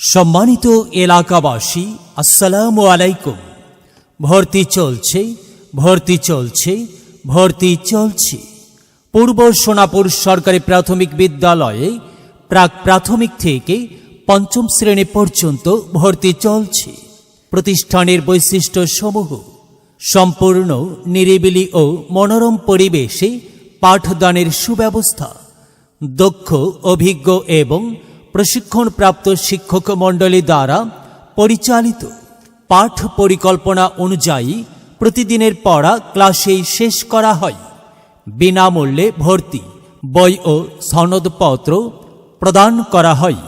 সম্মানিত এলাকাবাসী, আসসালামু আলাইকুম। ভর্তি চলছে ভর্তি চলছে ভর্তি চলছে। পূর্ব সোনাপুর সরকারি প্রাথমিক বিদ্যালয়ে প্রাক প্রাথমিক থেকে পঞ্চম শ্রেণি পর্যন্ত ভর্তি চলছে। প্রতিষ্ঠানের বৈশিষ্ট্য সমূহ সম্পূর্ণ, নিরিবিলি ও মনোরম পরিবেশে পাঠদানের সুব্যবস্থা, দক্ষ, অভিজ্ঞ এবং প্রশিক্ষণপ্রাপ্ত শিক্ষক মণ্ডলী দ্বারা পরিচালিত পাঠ পরিকল্পনা অনুযায়ী প্রতিদিনের পড়া ক্লাসেই শেষ করা হয়। বিনামূল্যে ভর্তি বই ও সনদপত্র প্রদান করা হয়।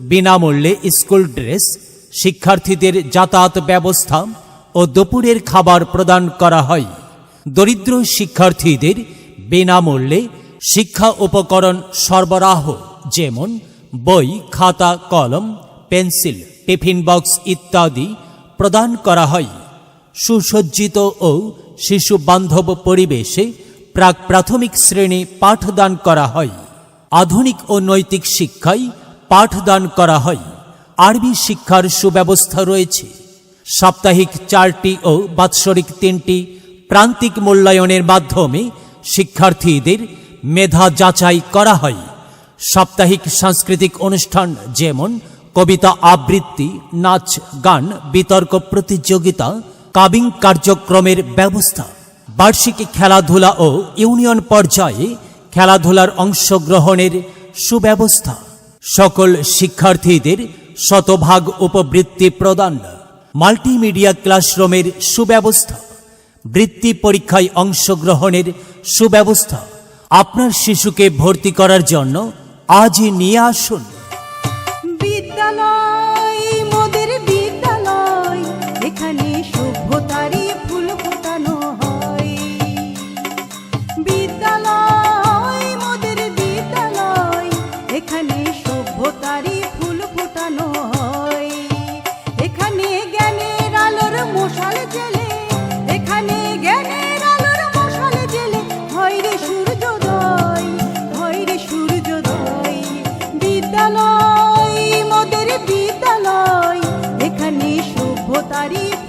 বিনামূল্যে স্কুল ড্রেস, শিক্ষার্থীদের যাতায়াত ব্যবস্থা ও দুপুরের খাবার প্রদান করা হয়। দরিদ্র শিক্ষার্থীদের বিনামূল্যে শিক্ষা উপকরণ সরবরাহ, যেমন বই, খাতা, কলম, পেন্সিল, টিফিন বক্স ইত্যাদি প্রদান করা হয়। সুসজ্জিত ও শিশু বান্ধব পরিবেশে প্রাক প্রাথমিক শ্রেণি পাঠদান করা হয়। আধুনিক ও নৈতিক শিক্ষায় পাঠদান করা হয়। আরবি শিক্ষার সুব্যবস্থা রয়েছে। সাপ্তাহিক চারটি ও বাৎসরিক তিনটি প্রান্তিক মূল্যায়নের মাধ্যমে শিক্ষার্থীদের মেধা যাচাই করা হয়। সাপ্তাহিক সাংস্কৃতিক অনুষ্ঠান যেমন কবিতা আবৃত্তি, নাচ, গান, বিতর্ক প্রতিযোগিতা, কাবিং কার্যক্রমের ব্যবস্থা, বার্ষিক খেলাধুলা ও ইউনিয়ন পর্যায়ে খেলাধুলার অংশগ্রহণের সুব্যবস্থা। সকল শিক্ষার্থীদের শতভাগ উপবৃত্তি প্রদান, মাল্টিমিডিয়া ক্লাসরুমের সুব্যবস্থা, বৃত্তি পরীক্ষায় অংশগ্রহণের সুব্যবস্থা। আপনার শিশুকে ভর্তি করার জন্য আজই নিয়ে আসুন। বিদ্যালয়, মোদের বিদ্যালয়, এখানে ফুল হয়। মোদের এখানে হয়। এখানে জ্ঞানের আলোর মশাল Maria.